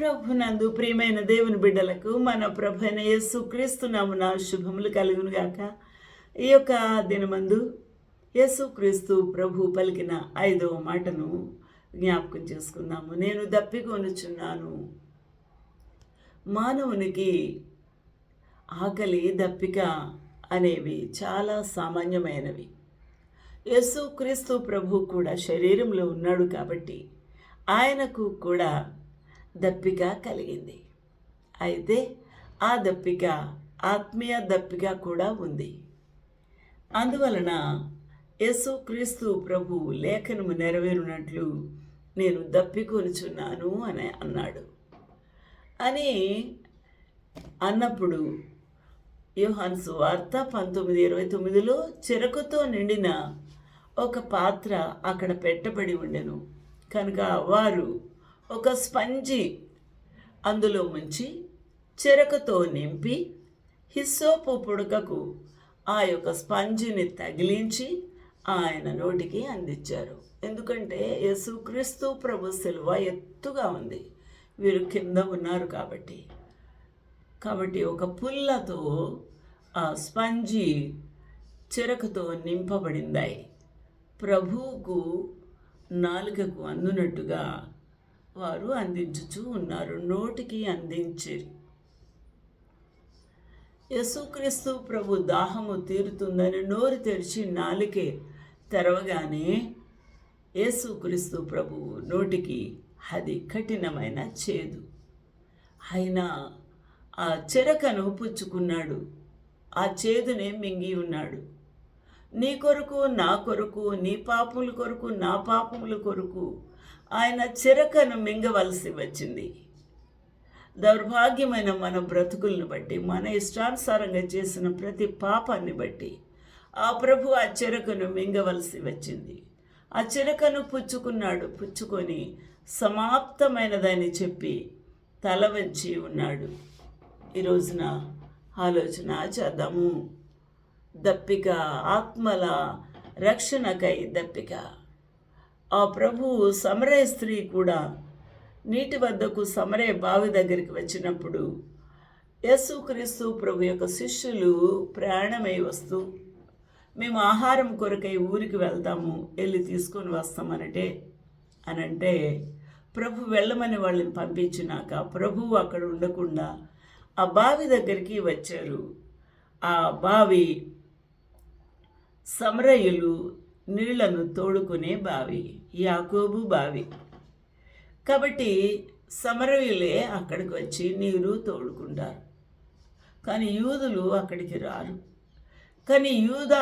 ప్రభునందు ప్రియమైన దేవుని బిడ్డలకు మన ప్రభు అయిన యేసు క్రీస్తు శుభములు కలుగును గాక. ఈ యొక్క దినమందు యేసుక్రీస్తు ప్రభు పలికిన ఐదవ మాటను జ్ఞాపకం చేసుకుందాము. నేను దప్పికొనుచున్నాను. మానవునికి ఆకలి దప్పిక అనేవి చాలా సామాన్యమైనవి. యేసుక్రీస్తు ప్రభు కూడా శరీరంలో ఉన్నాడు కాబట్టి ఆయనకు కూడా దప్పిక కలిగింది. అయితే ఆ దప్పిక ఆత్మీయ దప్పిక కూడా ఉంది. అందువలన యేసు క్రీస్తు ప్రభు లేఖనము నెరవేరునట్లు నేను దప్పికొనుచున్నాను అని అన్నాడు. అని అన్నప్పుడు యోహాన్సు వార్త పంతొమ్మిది ఇరవై తొమ్మిదిలో చెరకుతో నిండిన ఒక పాత్ర అక్కడ పెట్టబడి ఉండెను. కనుక వారు ఒక స్పంజి అందులో ముంచి చెరకతో నింపి హిస్సోపు పుడకకు ఆ యొక్క స్పంజిని తగిలించి ఆయన నోటికి అందించారు. ఎందుకంటే యేసుక్రీస్తు ప్రభు శిలువ ఎత్తుగా ఉంది. వీరు కింద ఉన్నారు కాబట్టి. కాబట్టి ఒక పుల్లతో ఆ స్పంజి చెరకతో నింపబడిందాయి. ప్రభువుకు నాలుకకు అందునట్టుగా వారు అందించుచూ ఉన్నారు. నోటికి అందించారు యేసుక్రీస్తు ప్రభు దాహము తీరుతుందని నోరు తెరిచి నాలుకే తెరవగానే యేసుక్రీస్తు ప్రభు నోటికి అది కఠినమైన చేదు. ఆయన ఆ చెరకను పుచ్చుకున్నాడు. ఆ చేదునే మింగి ఉన్నాడు. నీ కొరకు నా కొరకు నీ పాపముల కొరకు నా పాపముల కొరకు ఆయన చెరకను మింగవలసి వచ్చింది. దౌర్భాగ్యమైన మన బ్రతుకులను బట్టి మన ఇష్టానుసారంగా చేసిన ప్రతి పాపాన్ని బట్టి ఆ ప్రభు ఆ చిరకను మింగవలసి వచ్చింది. ఆ చెరకను పుచ్చుకున్నాడు పుచ్చుకొని సమాప్తమైనదని చెప్పి తల వంచి ఉన్నాడు. ఈరోజున ఆలోచన చేద్దాము. దప్పిక ఆత్మల రక్షణకై దప్పిక. ఆ ప్రభువు సమరయ స్త్రీ కూడా నీటి వద్దకు సమరయ బావి దగ్గరికి వచ్చినప్పుడు యేసుక్రీస్తు ప్రభు యొక్క శిష్యులు ప్రయాణమై వస్తూ మేము ఆహారం కొరకై ఊరికి వెళ్తాము వెళ్ళి తీసుకొని వస్తామనటే. అనంటే ప్రభు వెళ్ళమని వాళ్ళని పంపించినాక ప్రభువు అక్కడ ఉండకుండా ఆ బావి దగ్గరికి వచ్చారు. ఆ బావి సమరయులు నీళ్ళను తోడుకునే బావి యాకోబు బావి. కాబట్టి సమరయులే అక్కడికి వచ్చి నీరు తోడుకుంటారు. కానీ యూదులు అక్కడికి రారు. కానీ యూద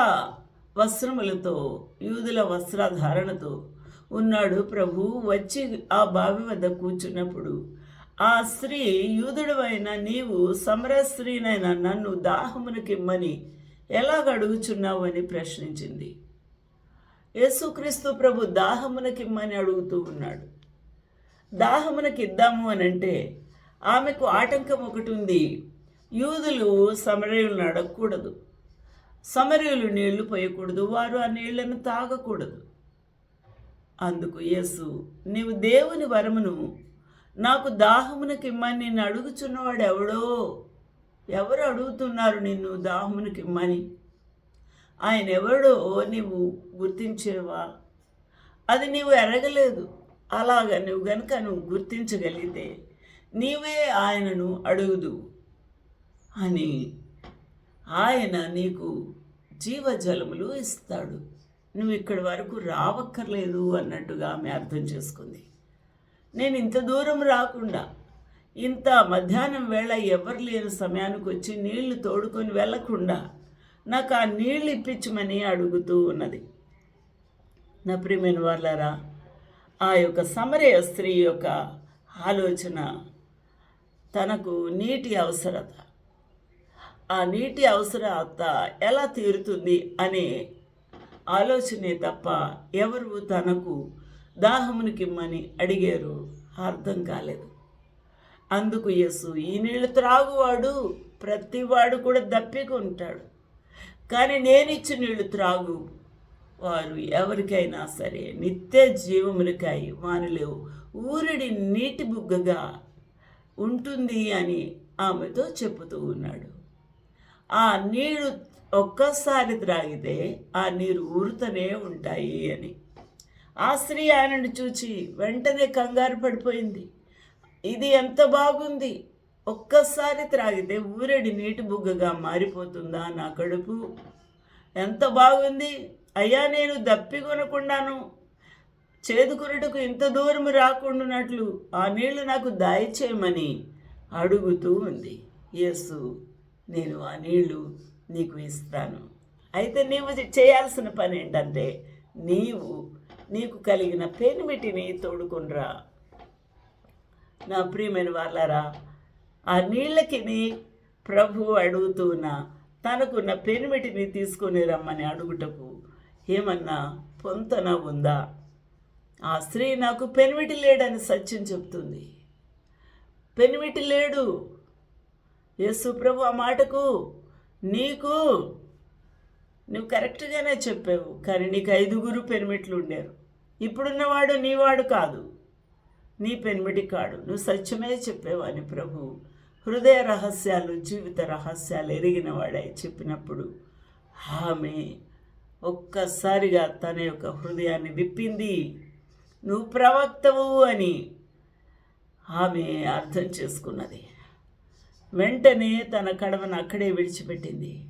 వస్త్రములతో యూదుల వస్త్రధారణతో ఉన్నాడు ప్రభు. వచ్చి ఆ బావి వద్ద కూర్చున్నప్పుడు ఆ స్త్రీ యూదుడువైన నీవు సమర స్త్రీనైనా నన్ను దాహమునకిమ్మని ఎలా అడుగుచున్నావు అని ప్రశ్నించింది. యేసుక్రీస్తు ప్రభు దాహమునకిమ్మని అడుగుతూ ఉన్నాడు. దాహమునకి ఇద్దాము అని అంటే ఆమెకు ఆటంకం ఒకటి ఉంది. యూదులు సమరయులను అడగకూడదు. సమరయులు నీళ్ళు పోయకూడదు. వారు ఆ నీళ్ళను తాగకూడదు. అందుకు యేసు నీవు దేవుని వరమును నాకు దాహమునకి ఇమ్మని నేను అడుగుచున్నవాడు ఎవడో ఎవరు అడుగుతున్నారు నిన్ను దాహమునకి ఇమ్మని? ఆయన ఎవడో నీవు గుర్తించేవా? అది నీవు ఎరగలేదు. అలాగ నువ్వు గనుక నువ్వు గుర్తించగలిగితే నీవే ఆయనను అడుగుదు. అని ఆయన నీకు జీవజలములు ఇస్తాడు. నువ్వు ఇక్కడి వరకు రావక్కర్లేదు అన్నట్టుగా ఆమె అర్థం చేసుకుంది. నేను ఇంత దూరం రాకుండా ఇంత మధ్యాహ్నం వేళ ఎవరు లేని సమయానికి వచ్చి నీళ్ళు తోడుకొని వెళ్ళకుండా నాకు ఆ నీళ్ళు ఇప్పించమని అడుగుతూ ఉన్నది. నా ప్రియమైన వాళ్ళారా ఆ యొక్క సమరయ స్త్రీ యొక్క ఆలోచన తనకు నీటి అవసరత. ఆ నీటి అవసరత ఎలా తీరుతుంది అనే ఆలోచనే తప్ప ఎవరు తనకు దాహమునికిమ్మని అడిగారు అర్థం కాలేదు. అందుకు యేసు ఈ నీళ్ళు త్రాగువాడు ప్రతివాడు కూడా దప్పికుంటాడు కానీ నేను ఇచ్చిన నీళ్ళు త్రాగు. వారు ఎవరికైనా సరే నిత్య జీవములకై మానలేవు ఊరడి నీటి బుగ్గగా ఉంటుంది అని ఆమెతో చెప్పుతూ ఉన్నాడు. ఆ నీరు ఒక్కసారి త్రాగితే ఆ నీరు ఊరుతూనే ఉంటాయి అని. ఆ స్త్రీ ఆయనను చూచి వెంటనే కంగారు పడిపోయింది. ఇది ఎంత బాగుంది. ఒక్కసారి త్రాగితే ఊరడి నీటి బుగ్గగా మారిపోతుందా నా కడుపు? ఎంత బాగుంది? అయ్యా నేను దప్పికొనకుండాను చేదుకునటకు ఇంత దూరం రాకుండానట్లు ఆ నీళ్ళు నాకు దాయిచేయమని అడుగుతూ ఉంది. యేసు నేను ఆ నీళ్ళు నీకు ఇస్తాను. అయితే నీవు చేయాల్సిన పని ఏంటంటే నీవు నీకు కలిగిన పెనిమిటిని తోడుకునిరా. నా ప్రియమైన వాళ్ళారా ఆ నీళ్ళకి ప్రభు అడుగుతున్న తనకున్న పెనిమిటిని తీసుకుని రమ్మని అడుగుటకు ఏమన్నా పొంతన ఉందా? ఆ స్త్రీ నాకు పెనిమిటి లేడని సత్యం చెప్తుంది. పెనిమిటి లేడు. యేసు ప్రభు ఆ మాటకు నీకు నువ్వు కరెక్ట్గానే చెప్పావు కానీ నీకు ఐదుగురు పెనిమిట్లు ఉండారు ఇప్పుడున్నవాడు నీవాడు కాదు. నీ పెనిమిటి కాడు. నువ్వు సత్యమే చెప్పేవాని ప్రభు. హృదయ రహస్యాలు జీవిత రహస్యాలు ఎరిగిన వాడై చెప్పినప్పుడు ఆమె ఒక్కసారిగా తన యొక్క హృదయాన్ని విప్పింది. నువ్వు ప్రవక్తవు అని ఆమె అర్థం చేసుకున్నది. వెంటనే తన కడవను అక్కడే విడిచిపెట్టింది.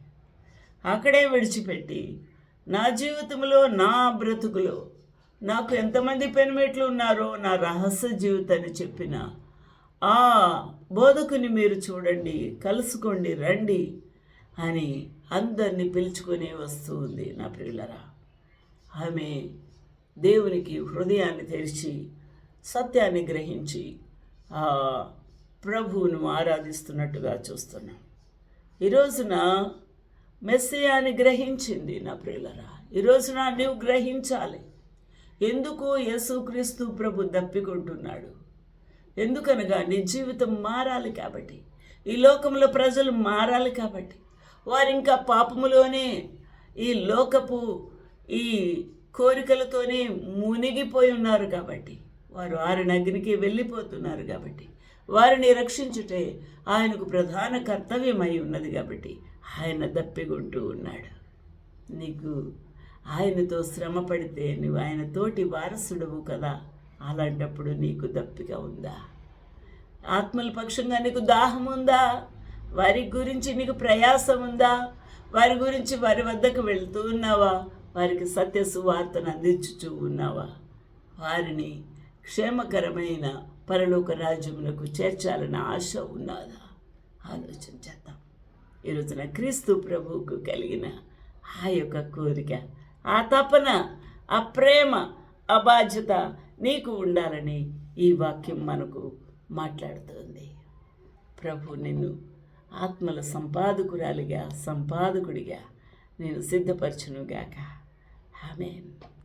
అక్కడే విడిచిపెట్టి నా జీవితంలో నా బ్రతుకులో నాకు ఎంతమంది పెనిమిట్లు ఉన్నారో నా రహస్య జీవితాన్ని చెప్పిన. ఆ బోధకుని మీరు చూడండి కలుసుకోండి రండి అని అందరినీ పిలుచుకొని వస్తూ ఉంది నా ప్రియులరా. ఆమె దేవునికి హృదయాన్ని తెరిచి సత్యాన్ని గ్రహించి ఆ ప్రభువును ఆరాధిస్తున్నట్టుగా చూస్తున్నాం. ఈ రోజున మెస్సియాని గ్రహించింది నా ప్రియులరా. ఈ రోజున నీవు గ్రహించాలి. ఎందుకు యేసుక్రీస్తు ప్రభు దప్పికొంటున్నాడు. ఎందుకనగా నీ జీవితం మారాలి కాబట్టి ఈ లోకంలో ప్రజలు మారాలి కాబట్టి వారు ఇంకా పాపములోనే ఈ లోకపు ఈ కోరికలతోనే మునిగిపోయి ఉన్నారు కాబట్టి వారు వారిని అగ్నికి వెళ్ళిపోతున్నారు కాబట్టి వారిని రక్షించుటే ఆయనకు ప్రధాన కర్తవ్యమై ఉన్నది కాబట్టి ఆయన దప్పికొంటూ ఉన్నాడు. నీకు ఆయనతో శ్రమ పడితే నువ్వు ఆయన తోటి వారసుడవు కదా? అలాంటప్పుడు నీకు దప్పిక ఉందా? ఆత్మల పక్షంగా నీకు దాహం ఉందా? వారి గురించి నీకు ప్రయాసం ఉందా? వారి గురించి వారి వద్దకు వెళ్తూ ఉన్నావా? వారికి సత్య సువార్తను అందించుచూ ఉన్నావా? వారిని క్షేమకరమైన పరలోక రాజ్యములకు చేర్చాలన్న ఆశ ఉన్నదా? ఆలోచన చేద్దాం. ఈరోజున క్రీస్తు ప్రభువుకు కలిగిన ఆ యొక్క కోరిక ఆ తపన ఆ ప్రేమ ఆ బాధ్యత నీకు ఉండాలని ఈ వాక్యం మనకు మాట్లాడుతుంది. ప్రభు నిన్ను ఆత్మల సంపాదకురాలిగా సంపాదకుడిగా నేను సిద్ధపరచునుగాక. ఆమెన్.